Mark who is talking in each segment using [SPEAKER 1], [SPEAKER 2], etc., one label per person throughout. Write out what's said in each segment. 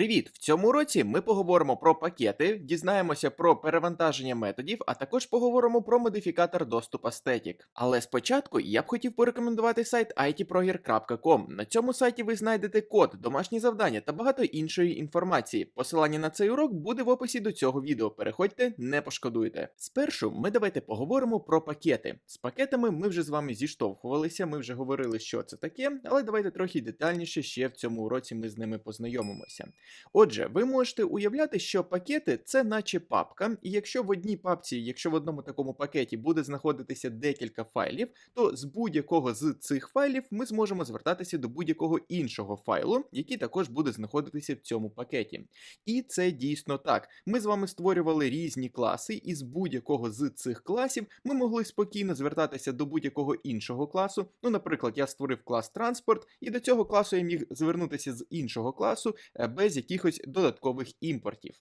[SPEAKER 1] Привіт! В цьому році ми поговоримо про пакети, дізнаємося про перевантаження методів, а також поговоримо про модифікатор доступу Static. Але спочатку я б хотів порекомендувати сайт itproger.com. На цьому сайті ви знайдете код, домашні завдання та багато іншої інформації. Посилання на цей урок буде в описі до цього відео. Переходьте, не пошкодуйте. Спершу ми давайте поговоримо про пакети. З пакетами ми вже з вами зіштовхувалися, ми вже говорили, що це таке, але давайте трохи детальніше ще в цьому уроці ми з ними познайомимося. Отже, ви можете уявляти, що пакети це наче папка, і якщо в одній папці, якщо в одному такому пакеті буде знаходитися декілька файлів, то з будь-якого з цих файлів ми зможемо звертатися до будь-якого іншого файлу, який також буде знаходитися в цьому пакеті. І це дійсно так. Ми з вами створювали різні класи, і з будь-якого з цих класів ми могли спокійно звертатися до будь-якого іншого класу. Ну, наприклад, я створив клас транспорт, і до цього класу я міг звернутися з іншого класу е, без якихось додаткових імпортів.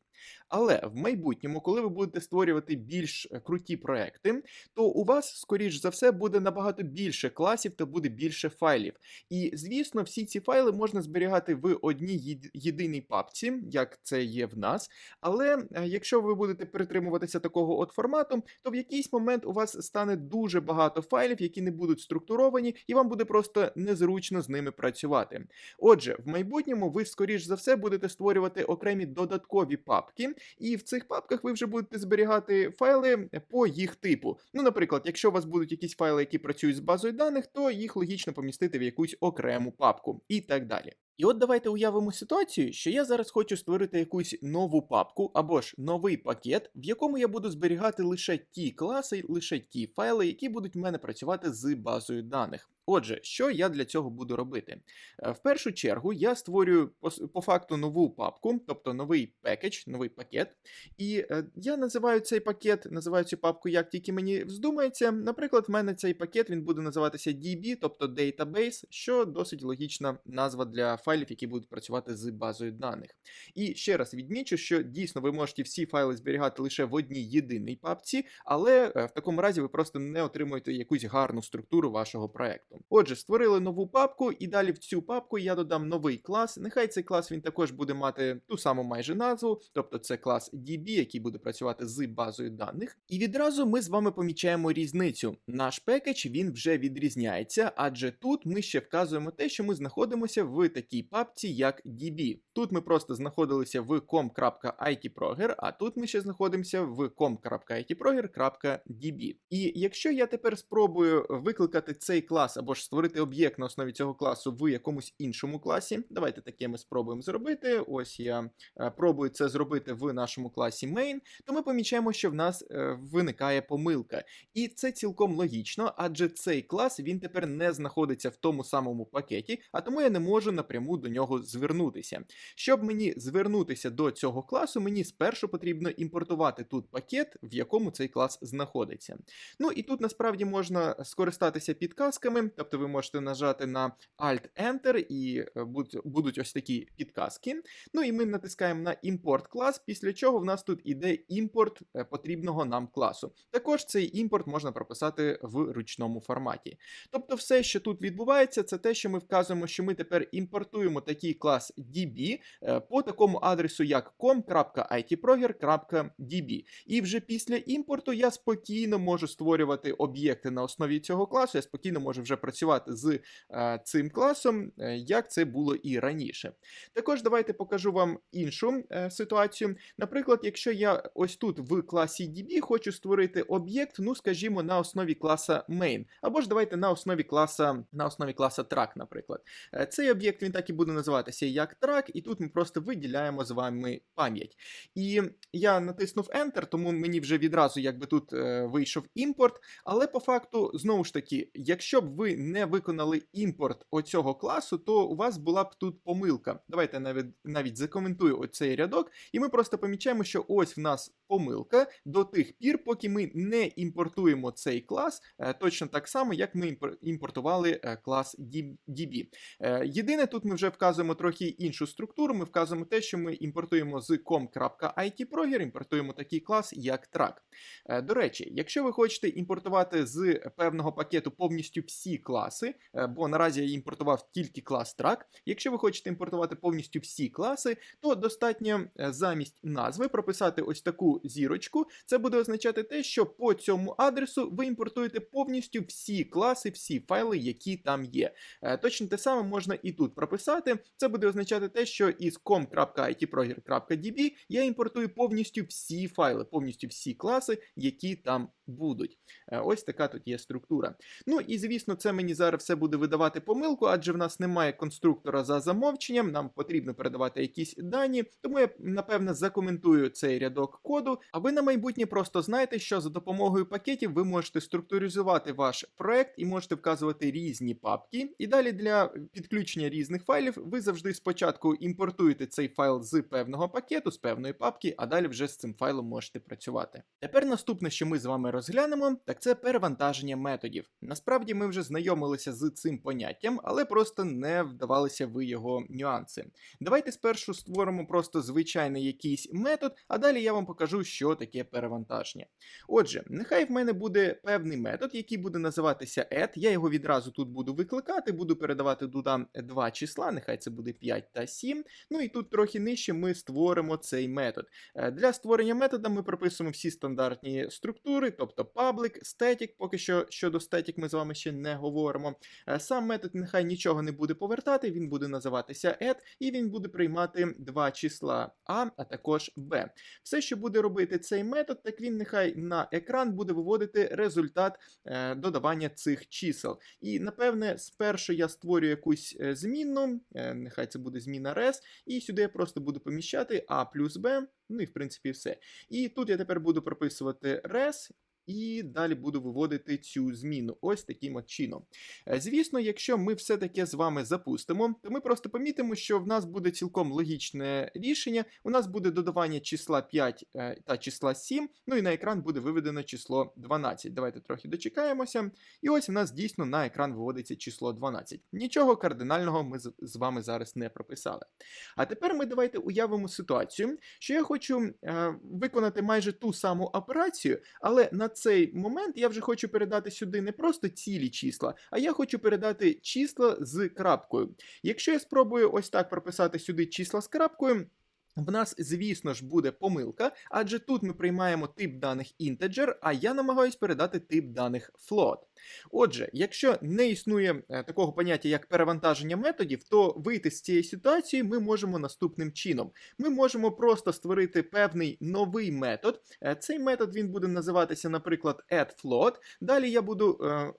[SPEAKER 1] Але в майбутньому, коли ви будете створювати більш е, круті проекти, то у вас, скоріш за все, буде набагато більше класів та буде більше файлів. І звісно, всі ці файли можна зберігати в одній єдиній папці, як це є в нас. Але е, якщо ви будете притримуватися такого от формату, то в якийсь момент у вас стане дуже багато файлів, які не будуть структуровані, і вам буде просто незручно з ними працювати. Отже, в майбутньому ви, скоріш за все, будете створювати окремі додаткові папки, і в цих папках ви вже будете зберігати файли по їх типу. Ну, наприклад, якщо у вас будуть якісь файли, які працюють з базою даних, то їх логічно помістити в якусь окрему папку і так далі. І от давайте уявимо ситуацію, що я зараз хочу створити якусь нову папку або ж новий пакет, в якому я буду зберігати лише ті класи, лише ті файли, які будуть в мене працювати з базою даних. Отже, що я для цього буду робити? Е, В першу чергу я створюю по, факту нову папку, тобто новий пекедж, новий пакет. І е, я називаю цей пакет, називаю цю папку, як тільки мені вздумається. Наприклад, в мене цей пакет він буде називатися DB, тобто Database, що досить логічна назва для файлів, які будуть працювати з базою даних. І ще раз відмічу, що дійсно ви можете всі файли зберігати лише в одній єдиній папці, але е, в такому разі ви просто не отримуєте якусь гарну структуру вашого проекту. Отже, створили нову папку, і далі в цю папку я додам новий клас. Нехай цей клас він також буде мати ту саму майже назву, тобто це клас DB, який буде працювати з базою даних. І відразу ми з вами помічаємо різницю. Наш пекедж він вже відрізняється, адже тут ми ще вказуємо те, що ми знаходимося в такій папці, як DB. Тут ми просто знаходилися в com.itproger, а тут ми ще знаходимося в com.itproger.db. І якщо я тепер спробую викликати цей клас або ж створити об'єкт на основі цього класу в якомусь іншому класі, давайте таке ми спробуємо зробити. Ось я е, пробую це зробити в нашому класі main, то ми помічаємо, що в нас е, виникає помилка. І це цілком логічно, адже цей клас він тепер не знаходиться в тому самому пакеті, а тому я не можу напряму до нього звернутися. Щоб мені звернутися до цього класу, мені спершу потрібно імпортувати тут пакет, в якому цей клас знаходиться. Ну і тут насправді можна скористатися підказками, тобто ви можете нажати на Alt-Enter і е, будуть, ось такі підказки. Ну і ми натискаємо на імпорт клас, після чого в нас тут іде імпорт е, потрібного нам класу. Також цей імпорт можна прописати в ручному форматі. Тобто, все, що тут відбувається, це те, що ми вказуємо, що ми тепер імпортуємо такий клас DB е, по такому адресу, як com.itproger.db. І вже після імпорту я спокійно можу створювати об'єкти на основі цього класу. Я спокійно можу вже працювати з е, цим класом, е, як це було і раніше. Також давайте покажу вам іншу е, ситуацію. Наприклад, якщо я ось тут в класі DB хочу створити об'єкт, ну скажімо, на основі класа main, або ж давайте на основі класа на основі класа track, наприклад. Цей об'єкт він так і буде називатися як track, і тут ми просто виділяємо з вами пам'ять. І я натиснув Enter, тому мені вже відразу якби тут вийшов імпорт. Але по факту, знову ж таки, якщо б ви не виконали імпорт оцього класу, то у вас була б тут помилка. Давайте навіть навіть закоментую оцей рядок, і ми просто помічаємо, що ось в нас помилка до тих пір, поки ми не імпортуємо цей клас, е, точно так само, як ми імпортували е, клас DB. Е, Єдине, тут ми вже вказуємо трохи іншу структуру. Ми вказуємо те, що ми імпортуємо з com.itproger, імпортуємо такий клас, як track. До речі, якщо ви хочете імпортувати з певного пакету повністю всі класи, е, бо наразі я імпортував тільки клас track. Якщо ви хочете імпортувати повністю всі класи, то достатньо е, замість назви прописати ось таку зірочку. Це буде означати те, що по цьому адресу ви імпортуєте повністю всі класи, всі файли, які там є. Е, Точно те саме можна і тут прописати. Це буде означати те, що із com.itproger.db я імпортую повністю всі файли, повністю всі класи, які там будуть. Е, Ось така тут є структура. Ну і звісно, це мені зараз все буде видавати помилку, адже в нас немає конструктора за замовченням, нам потрібно передавати якісь дані, тому я напевне закоментую цей рядок коду. А ви на майбутнє просто знаєте, що за допомогою пакетів ви можете структуризувати ваш проект і можете вказувати різні папки. І далі для підключення різних файлів ви завжди спочатку імпортуєте цей файл з певного пакету, з певної папки, а далі вже з цим файлом можете працювати. Тепер наступне, що ми з вами розглянемо, так це перевантаження методів. Насправді ми вже знайомилися з цим поняттям, але просто не вдавалися в його нюанси. Давайте спершу створимо просто звичайний якийсь метод, а далі я вам покажу, що таке перевантаження. Отже, нехай в мене буде певний метод, який буде називатися add. Я його відразу тут буду викликати, буду передавати туди два числа, нехай це буде 5 та 7. Ну і тут трохи нижче ми створимо цей метод. Е, Для створення метода ми прописуємо всі стандартні структури, тобто public, static, поки що щодо static ми з вами ще не говоримо. Е, Сам метод нехай нічого не буде повертати, він буде називатися add, і він буде приймати два числа a, а також b. Все, що буде робити цей метод, так він нехай на екран буде виводити результат е, додавання цих чисел. І напевне, спершу я створю якусь е, змінну, нехай це буде зміна res, і сюди я просто буду поміщати a плюс b, ну і в принципі все. І тут я тепер буду прописувати res. І далі буду виводити цю зміну ось таким от чином. Е, Звісно, якщо ми все таке з вами запустимо, то ми просто помітимо, що в нас буде цілком логічне рішення. У нас буде додавання числа 5 е, та числа 7, ну і на екран буде виведено число 12. Давайте трохи дочекаємося. І ось у нас дійсно на екран виводиться число 12. Нічого кардинального ми з- вами зараз не прописали. А тепер ми давайте уявимо ситуацію, що я хочу е, виконати майже ту саму операцію, але на цей момент я вже хочу передати сюди не просто цілі числа, а я хочу передати числа з крапкою. Якщо я спробую ось так прописати сюди числа з крапкою. В нас, звісно ж, буде помилка, адже тут ми приймаємо тип даних integer, а я намагаюсь передати тип даних float. Отже, якщо не існує е, такого поняття, як перевантаження методів, то вийти з цієї ситуації ми можемо наступним чином. Ми можемо просто створити певний новий метод. Е, Цей метод він буде називатися, наприклад, addFloat. Далі я буду, е,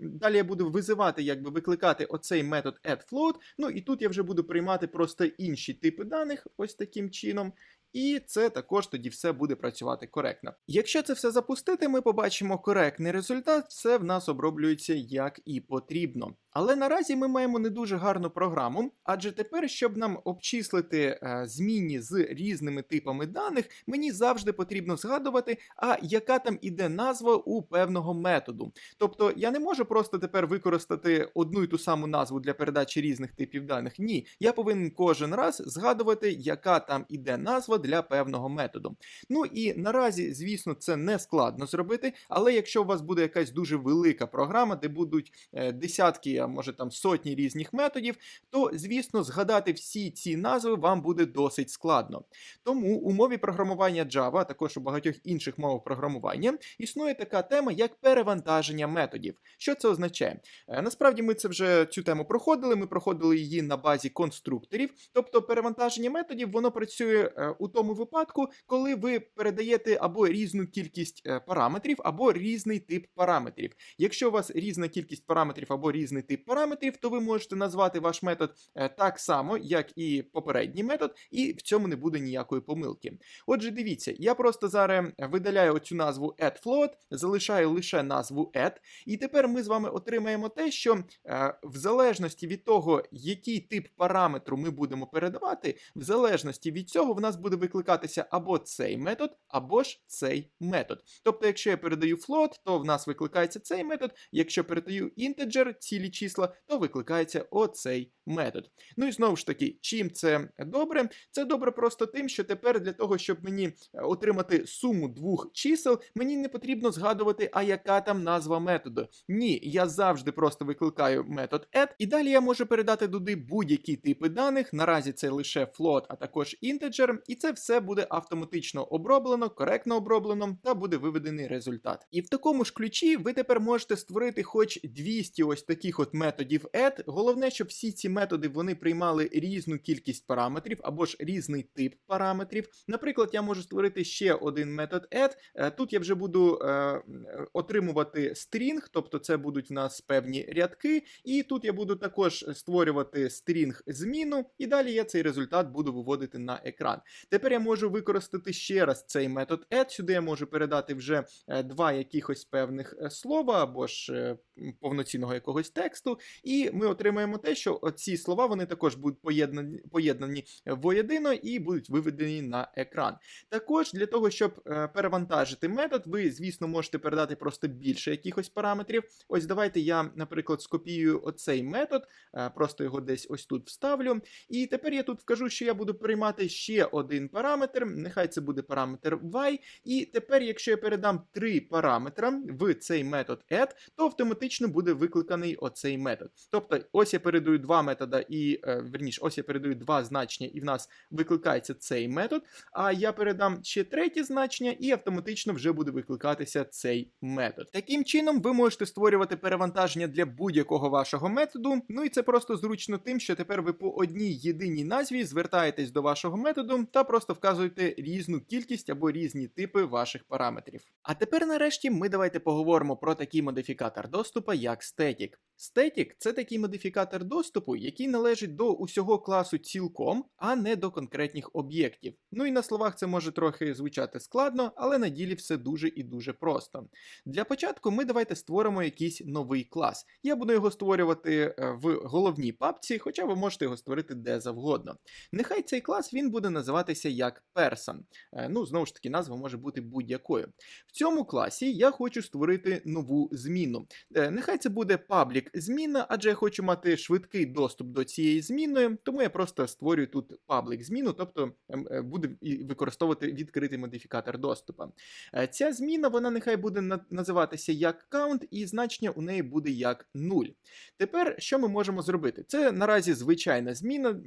[SPEAKER 1] далі я буду визивати, якби викликати оцей метод addFloat. Ну і тут я вже буду приймати просто інші типи даних, ось таким чином. І це також тоді все буде працювати коректно. Якщо це все запустити, ми побачимо коректний результат, все в нас оброблюється як і потрібно. Але наразі ми маємо не дуже гарну програму, адже тепер, щоб нам обчислити е, змінні з різними типами даних, мені завжди потрібно згадувати, а яка там іде назва у певного методу. Тобто я не можу просто тепер використати одну і ту саму назву для передачі різних типів даних. Ні, я повинен кожен раз згадувати, яка там іде назва для певного методу. Ну і наразі, звісно, це не складно зробити, але якщо у вас буде якась дуже велика програма, де будуть е, десятки, а може там сотні різних методів, то звісно згадати всі ці назви вам буде досить складно. Тому у мові програмування Java, а також у багатьох інших мовах програмування, існує така тема, як перевантаження методів. Що це означає? Е, Насправді ми це вже цю тему проходили. Ми проходили її на базі конструкторів. Тобто перевантаження методів воно працює е, у тому випадку, коли ви передаєте або різну кількість е, параметрів, або різний тип параметрів. Якщо у вас різна кількість параметрів або різний тип параметрів, то ви можете назвати ваш метод е, так само, як і попередній метод, і в цьому не буде ніякої помилки. Отже, дивіться, я просто зараз видаляю оцю назву addFloat, залишаю лише назву add, і тепер ми з вами отримаємо те, що е, в залежності від того, який тип параметру ми будемо передавати, в залежності від цього в нас буде викликатися або цей метод, або ж цей метод. Тобто, якщо я передаю float, то в нас викликається цей метод. Якщо передаю integer, цілі числа, то викликається оцей метод. Ну і знову ж таки, чим це добре? Це добре просто тим, що тепер для того, щоб мені е, отримати суму двох чисел, мені не потрібно згадувати, а яка там назва методу. Ні, я завжди просто викликаю метод add, і далі я можу передати туди будь-які типи даних. Наразі це лише float, а також integer, і це все буде автоматично оброблено, коректно оброблено та буде виведений результат. І в такому ж ключі ви тепер можете створити хоч 200 ось таких от методів add. Головне, щоб всі ці методи вони приймали різну кількість параметрів або ж різний тип параметрів. Наприклад, я можу створити ще один метод add. Е, Тут я вже буду е, отримувати стрінг, тобто це будуть в нас певні рядки, і тут я буду також створювати стрінг зміну, і далі я цей результат буду виводити на екран. Тепер я можу використати ще раз цей метод add. Сюди я можу передати вже е, два якихось певних е, слова або ж е, повноцінного якогось тексту, і ми отримаємо те, що ці слова вони також будуть поєднані, поєднані воєдино і будуть виведені на екран. Також для того, щоб перевантажити метод, ви, звісно, можете передати просто більше якихось параметрів. Ось давайте я, наприклад, скопіюю оцей метод, просто його десь ось тут вставлю. І тепер я тут вкажу, що я буду приймати ще один параметр. Нехай це буде параметр y. І тепер, якщо я передам три параметра в цей метод add, то автоматично буде викликаний оцей метод. Тобто, ось я передаю два метода, і е, верніше, ось я передаю два значення, і в нас викликається цей метод. А я передам ще третє значення, і автоматично вже буде викликатися цей метод. Таким чином, ви можете створювати перевантаження для будь-якого вашого методу. Ну і це просто зручно тим, що тепер ви по одній єдиній назві звертаєтесь до вашого методу та просто вказуєте різну кількість або різні типи ваших параметрів. А тепер, нарешті, ми давайте поговоримо про такий модифікатор доступу, як Static. Static – це такий модифікатор доступу, який належить до усього класу цілком, а не до конкретних об'єктів. Ну і на словах це може трохи звучати складно, але на ділі все дуже і дуже просто. Для початку ми давайте створимо якийсь новий клас. Я буду його створювати е, в головній папці, хоча ви можете його створити де завгодно. Нехай цей клас він буде називатися як Person. Е, Ну, знову ж таки, назва може бути будь-якою. В цьому класі я хочу створити нову зміну. Е, Нехай це буде паблік зміна, адже я хочу мати швидкий доступ до цієї зміни, тому я просто створюю тут паблік зміну, тобто ем, е, буду використовувати відкритий модифікатор доступу. Ця зміна вона нехай буде називатися як count, і значення у неї буде як 0. Тепер що ми можемо зробити? Це наразі звичайна зміна.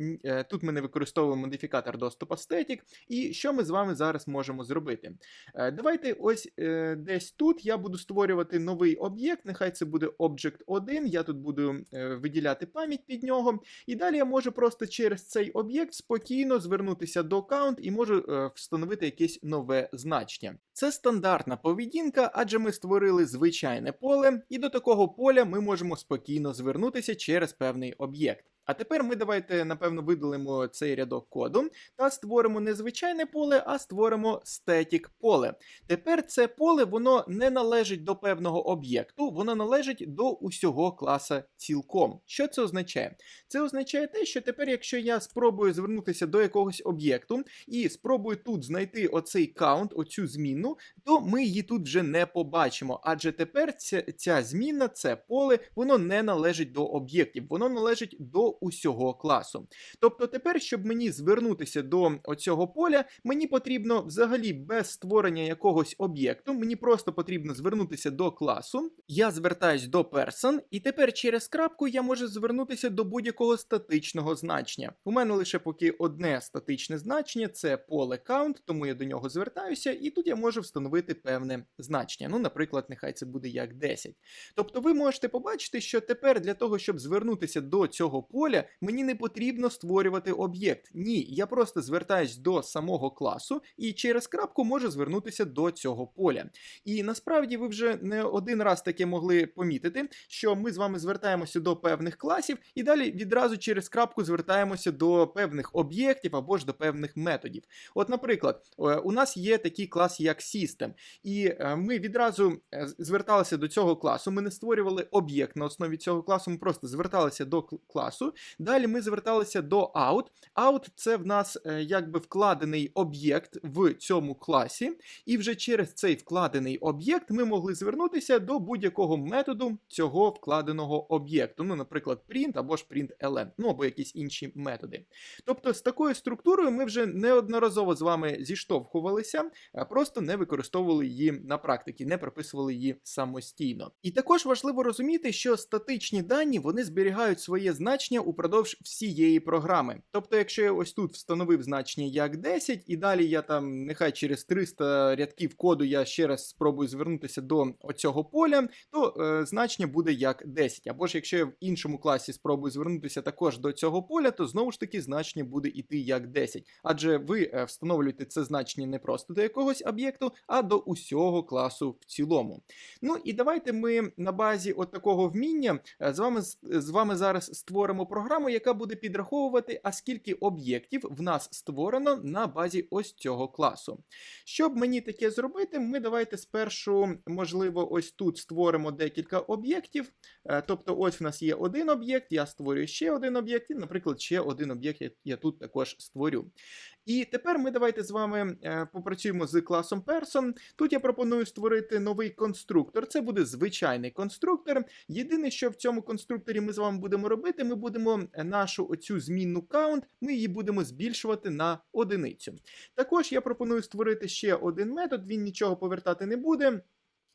[SPEAKER 1] Тут ми не використовуємо модифікатор доступу static. І що ми з вами зараз можемо зробити? Е, Давайте ось е, десь тут я буду створювати новий об'єкт. Нехай це буде Object 1. Я тут буду е, виділяти пам'ять під нього. І далі я можу просто через цей об'єкт спокійно звернутися до count і можу встановити якесь нове значення. Це стандартна поведінка, адже ми створили звичайне поле, і до такого поля ми можемо спокійно звернутися через певний об'єкт. А тепер ми давайте, напевно, видалимо цей рядок коду та створимо не звичайне поле, а створимо static поле. Тепер це поле воно не належить до певного об'єкту, воно належить до усього класа цілком. Що це означає? Це означає те, що тепер, якщо я спробую звернутися до якогось об'єкту і спробую тут знайти оцей каунт, оцю зміну, то ми її тут вже не побачимо. Адже тепер ця, ця зміна, це поле, воно не належить до об'єктів, воно належить до усього класу. Тобто тепер, щоб мені звернутися до оцього поля, мені потрібно взагалі без створення якогось об'єкту, мені просто потрібно звернутися до класу. Я звертаюсь до person, і тепер через крапку я можу звернутися до будь-якого статичного значення. У мене лише поки одне статичне значення це поле count, тому я до нього звертаюся, і тут я можу встановити певне значення. Ну, наприклад, нехай це буде як 10. Тобто ви можете побачити, що тепер для того, щоб звернутися до цього поля, мені не потрібно створювати об'єкт. Ні, я просто звертаюсь до самого класу і через крапку можу звернутися до цього поля. І насправді ви вже не один раз таке могли помітити, що ми з вами звертаємося до певних класів, і далі відразу через крапку звертаємося до певних об'єктів або ж до певних методів. От, наприклад, е, у нас є такий клас, як System, і е, ми відразу е, зверталися до цього класу. Ми не створювали об'єкт на основі цього класу, ми просто зверталися до класу Далі ми зверталися до out. Out це в нас е, якби вкладений об'єкт в цьому класі, і вже через цей вкладений об'єкт ми могли звернутися до будь-якого методу цього вкладеного об'єкту. Ну, наприклад, print або ж print-ln, ну або якісь інші методи. Тобто, з такою структурою ми вже неодноразово з вами зіштовхувалися, просто не використовували її на практиці, не прописували її самостійно. І також важливо розуміти, що статичні дані вони зберігають своє значення упродовж всієї програми. Тобто, якщо я ось тут встановив значення як 10, і далі я там нехай через 300 рядків коду я ще раз спробую звернутися до оцього поля, то е, значення буде як 10. Або ж якщо я в іншому класі спробую звернутися також до цього поля, то знову ж таки значення буде йти як 10. Адже ви е, встановлюєте це значення не просто до якогось об'єкту, а до усього класу в цілому. Ну і давайте ми на базі от такого вміння е, з вами з вами зараз створимо програму, яка буде підраховувати, а скільки об'єктів в нас створено на базі ось цього класу. Щоб мені таке зробити, ми давайте спершу, можливо, ось тут створимо декілька об'єктів. Е, Тобто, ось в нас є один об'єкт, я створюю ще один об'єкт, і, наприклад, ще один об'єкт я- я тут також створю. І тепер ми давайте з вами е, попрацюємо з класом Person. Тут я пропоную створити новий конструктор. Це буде звичайний конструктор. Єдине, що в цьому конструкторі ми з вами будемо робити, ми будемо нашу оцю змінну count, ми її будемо збільшувати на одиницю. Також я пропоную створити ще один метод, він нічого повертати не буде.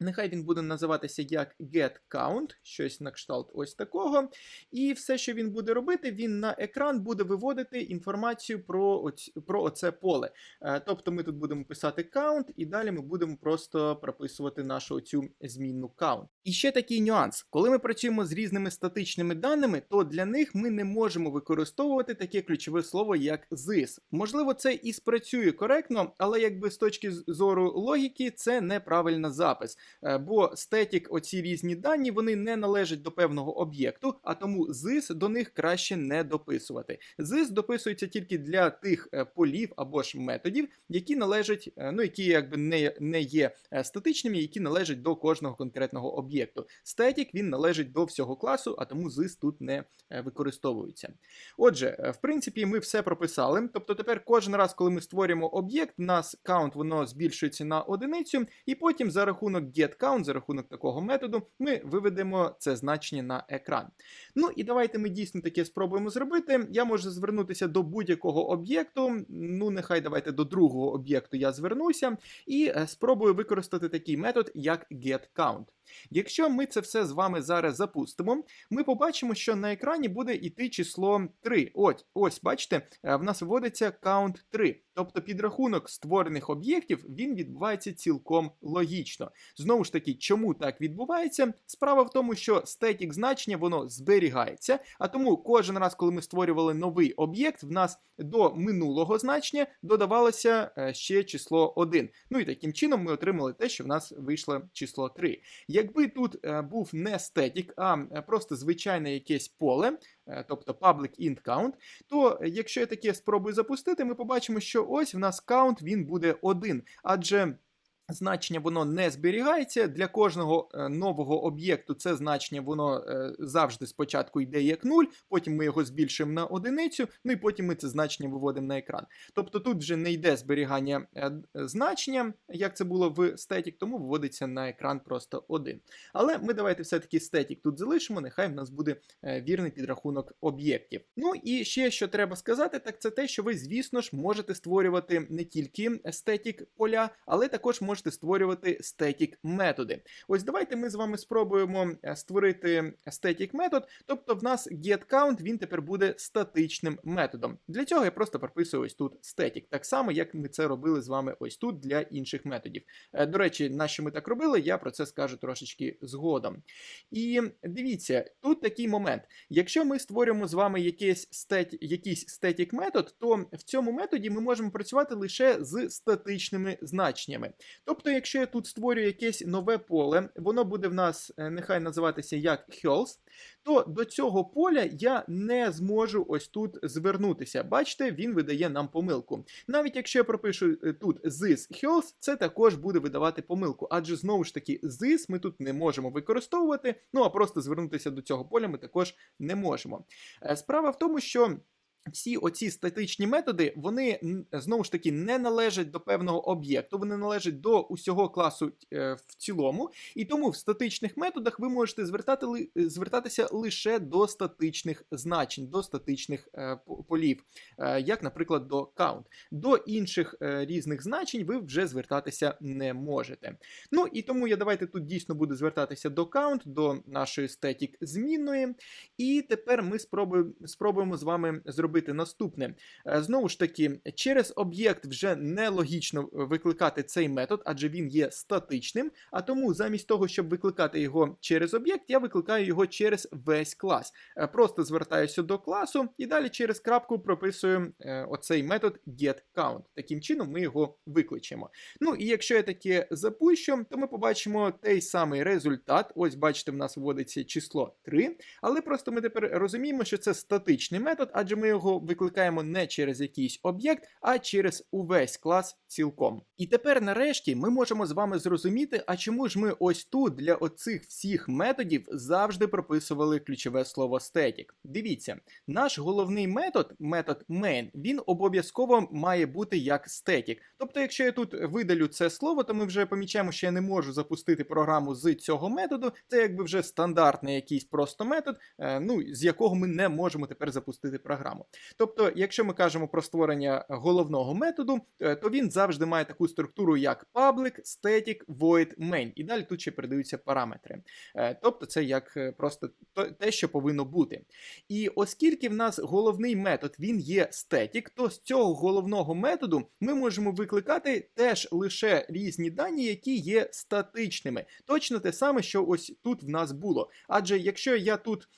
[SPEAKER 1] Нехай він буде називатися як getCount, щось на кшталт ось такого. І все, що він буде робити, він на екран буде виводити інформацію про, оць, про оце поле. Е, Тобто ми тут будемо писати count, і далі ми будемо просто прописувати нашу цю змінну count. І ще такий нюанс: коли ми працюємо з різними статичними даними, то для них ми не можемо використовувати таке ключове слово, як this. Можливо, це і спрацює коректно, але якби з точки зору логіки, це неправильний запис. Е, Бо стетік, оці різні дані, вони не належать до певного об'єкту, а тому this до них краще не дописувати. This дописується тільки для тих е, полів або ж методів, які належать, е, ну які якби не, не є статичними, які належать до кожного конкретного об'єкту. Стетік він належить до всього класу, а тому this тут не використовується. Отже, в принципі, ми все прописали. Тобто тепер кожен раз, коли ми створюємо об'єкт, у нас count воно збільшується на одиницю, і потім за рахунок getCount, за рахунок такого методу, ми виведемо це значення на екран. Ну і давайте ми дійсно таке спробуємо зробити. Я можу звернутися до будь-якого об'єкту. Ну, нехай давайте до другого об'єкту я звернуся і е, спробую використати такий метод, як getCount. Якщо ми це все з вами зараз запустимо, ми побачимо, що на екрані буде йти число 3. Ось, ось бачите, е, в нас вводиться count 3. Тобто підрахунок створених об'єктів він відбувається цілком логічно. Знову ж таки, чому так відбувається? Справа в тому, що стетік значення воно зберігається, а тому кожен раз, коли ми створювали новий об'єкт, в нас до минулого значення додавалося е, ще число 1. Ну і таким чином ми отримали те, що в нас вийшло число 3. Якби тут е, був не стетік, а е, просто звичайне якесь поле, е, тобто public int count, то якщо я таке спробую запустити, ми побачимо, що ось в нас count він буде один, адже Значення воно не зберігається для кожного е, нового об'єкту. Це значення воно е, завжди спочатку йде як 0, потім ми його збільшуємо на одиницю, ну і потім ми це значення виводимо на екран. Тобто тут вже не йде зберігання е, значення, як це було в static, тому виводиться на екран просто 1. Але ми давайте все-таки static тут залишимо, нехай в нас буде вірний підрахунок об'єктів. Ну і ще що треба сказати, так це те, що ви, звісно ж, можете створювати не тільки static поля, але також можете створювати static методи. Ось давайте ми з вами спробуємо е, створити static метод, тобто в нас getCount він тепер буде статичним методом. Для цього я просто прописую ось тут static, так само, як ми це робили з вами ось тут для інших методів. Е, До речі, на що ми так робили, я про це скажу трошечки згодом. І дивіться, тут такий момент. Якщо ми створюємо з вами якийсь стет, якийсь static метод, то в цьому методі ми можемо працювати лише з статичними значеннями. Тобто, якщо я тут створюю якесь нове поле, воно буде в нас е, нехай називатися як health, то до цього поля я не зможу ось тут звернутися. Бачите, він видає нам помилку. Навіть якщо я пропишу е, тут this health, це також буде видавати помилку, адже знову ж таки this ми тут не можемо використовувати, ну а просто звернутися до цього поля ми також не можемо. Е, Справа в тому, що. Всі оці статичні методи, вони знову ж таки не належать до певного об'єкту, вони належать до усього класу е, в цілому, і тому в статичних методах ви можете звертати, е, звертатися лише до статичних значень, до статичних е, полів, як, наприклад, до count. До інших різних значень ви вже звертатися не можете. Ну і тому я давайте тут дійсно буду звертатися до count, до нашої static змінної. І тепер ми спробуємо, спробуємо з вами зробити наступне. Е, Знову ж таки, через об'єкт вже нелогічно викликати цей метод, адже він є статичним. А тому замість того, щоб викликати його через об'єкт, я викликаю його через весь клас. Е, Просто звертаюся до класу і далі через крапку прописую е, оцей метод getCount. Таким чином ми його викличемо. Ну і якщо я таке запущу, то ми побачимо той самий результат. Ось бачите, в нас вводиться число 3. Але просто ми тепер розуміємо, що це статичний метод, адже ми його викликаємо не через якийсь об'єкт, а через увесь клас цілком. І тепер, нарешті, ми можемо з вами зрозуміти, а чому ж ми ось тут для оцих всіх методів завжди прописували ключове слово static. Дивіться, наш головний метод, метод main, він обов'язково має бути як static. Тобто, якщо я тут видалю це слово, то ми вже помічаємо, що я не можу запустити програму з цього методу. Це якби вже стандартний якийсь просто метод, е, ну з якого ми не можемо тепер запустити програму. Тобто, якщо ми кажемо про створення головного методу, е, то він завжди має таку структуру, як public, static, void, main. І далі тут ще передаються параметри. Е, Тобто, це як е, просто те, що повинно бути. І оскільки в нас головний метод він є static, то з цього головного методу ми можемо викликати теж лише різні дані, які є статичними. Точно те саме, що ось тут в нас було. Адже якщо я тут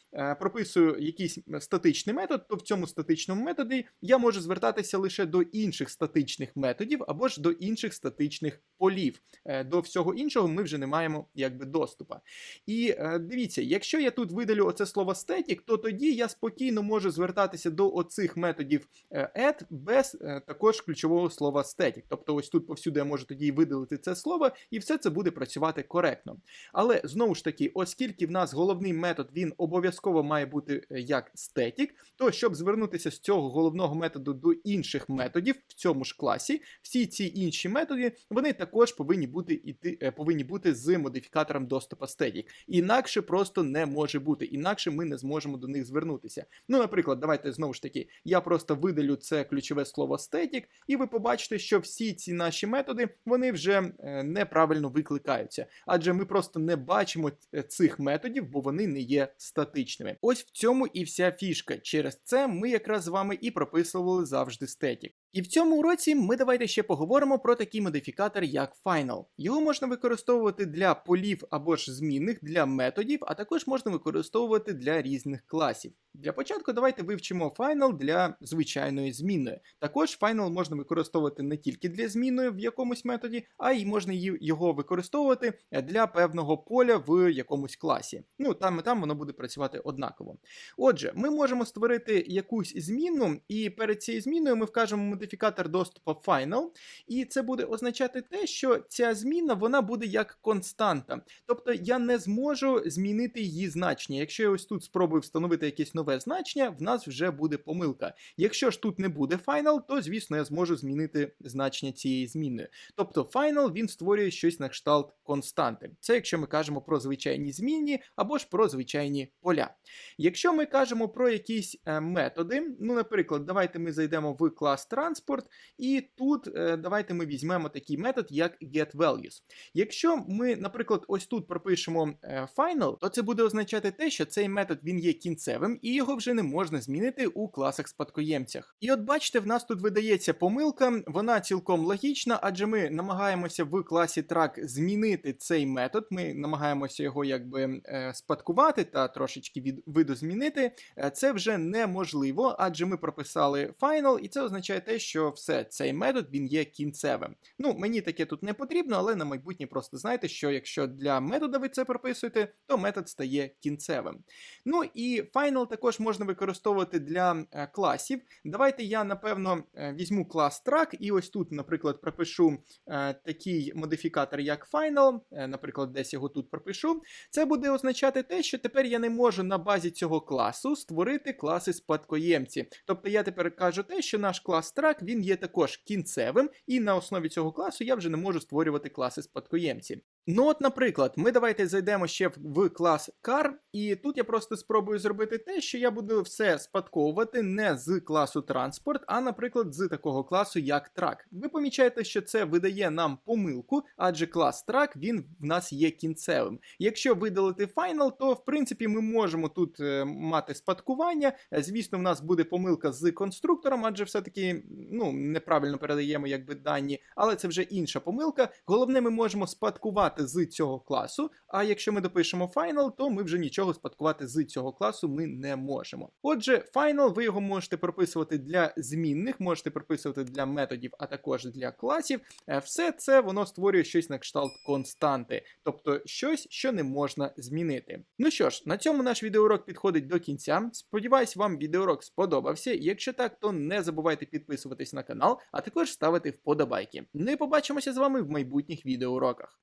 [SPEAKER 1] прописую якийсь статичний метод, то в цьому статичному методі я можу звертатися лише до інших статичних методів або ж до інших статичних полів. Е, До всього іншого ми вже не маємо якби доступа. І е, дивіться, якщо я тут видалю оце слово static, то тоді я спокійно можу звертатися до оцих методів е, add без також ключового слова static. Тобто ось тут повсюди я можу тоді видалити це слово, і все це буде працювати коректно. Але знову ж таки, оскільки в нас головний метод він обов'язково має бути як static, то щоб звернутися з цього головного методу до інших методів в цьому ж класі, всі ці інші методи вони також повинні бути іти, е, повинні бути з модифікатором доступу static. Інакше просто не може бути, інакше ми не зможемо до них звернутися. Ну, наприклад, давайте знову ж таки, я просто видалю це ключове слово static, і ви побачите, що всі ці наші методи вони вже е, неправильно викликаються, адже ми просто не бачимо е, цих методів, бо вони не є статичними. Ось в цьому і вся фішка. Через це ми якраз з вами і прописували завжди static. І в цьому уроці ми давайте ще поговоримо про такий модифікатор, як Final. Його можна використовувати для полів або ж змінних, для методів, а також можна використовувати для різних класів. Для початку давайте вивчимо Final для звичайної змінної. Також Final можна використовувати не тільки для змінної в якомусь методі, а й можна його використовувати для певного поля в якомусь класі. Ну там і там воно буде працювати однаково. Отже, ми можемо створити якусь зміну, і перед цією зміною ми вкажемо модифікатор доступу final, і це буде означати те, що ця зміна вона буде як константа. Тобто я не зможу змінити її значення. Якщо я ось тут спробую встановити якесь нове значення, в нас вже буде помилка. Якщо ж тут не буде final, то звісно я зможу змінити значення цієї зміни. Тобто final він створює щось на кшталт константи. Це якщо ми кажемо про звичайні змінні або ж про звичайні поля. Якщо ми кажемо про якісь е, методи, ну, наприклад, давайте ми зайдемо в клас транспорт, і тут е, давайте ми візьмемо такий метод, як getValues. Якщо ми, наприклад, ось тут пропишемо е, final, то це буде означати те, що цей метод він є кінцевим, і його вже не можна змінити у класах спадкоємцях. І от бачите, в нас тут видається помилка, вона цілком логічна, адже ми намагаємося в класі track змінити цей метод. Ми намагаємося його якби е, спадкувати та трошечки від видозмінити. Це вже неможливо, адже ми прописали final, і це означає те, що все, цей метод він є кінцевим. Ну, мені таке тут не потрібно, але на майбутнє просто знайте, що якщо для метода ви це прописуєте, то метод стає кінцевим. Ну і final також можна використовувати для е, класів. Давайте я, напевно, е, візьму клас track, і ось тут, наприклад, пропишу е, такий модифікатор, як final, наприклад, десь його тут пропишу. Це буде означати те, що тепер я не можу на базі цього класу створити класи спадкоємці. Тобто я тепер кажу те, що наш клас track він є також кінцевим, і на основі цього класу я вже не можу створювати класи спадкоємці. Ну, от, наприклад, ми давайте зайдемо ще в- клас car, і тут я просто спробую зробити те, що я буду все спадковувати не з класу транспорт, а, наприклад, з такого класу, як track. Ви помічаєте, що це видає нам помилку, адже клас track він в нас є кінцевим. Якщо видалити final, то в принципі ми можемо тут е, мати спадкування. Е, Звісно, в нас буде помилка з конструктором, адже все-таки ну, неправильно передаємо якби дані, але це вже інша помилка. Головне, ми можемо спадкувати з цього класу. А якщо ми допишемо final, то ми вже нічого спадкувати з цього класу ми не можемо. Отже, final ви його можете прописувати для змінних, можете прописувати для методів, а також для класів. Е, Все це воно створює щось на кшталт константи, тобто щось, що не можна змінити. Ну що ж, на цьому наш відеоурок підходить до кінця. Сподіваюсь, вам відеоурок сподобався. Якщо так, то не забувайте підписуватись на канал, а також ставити вподобайки. Ну і побачимося з вами в майбутніх відеоуроках.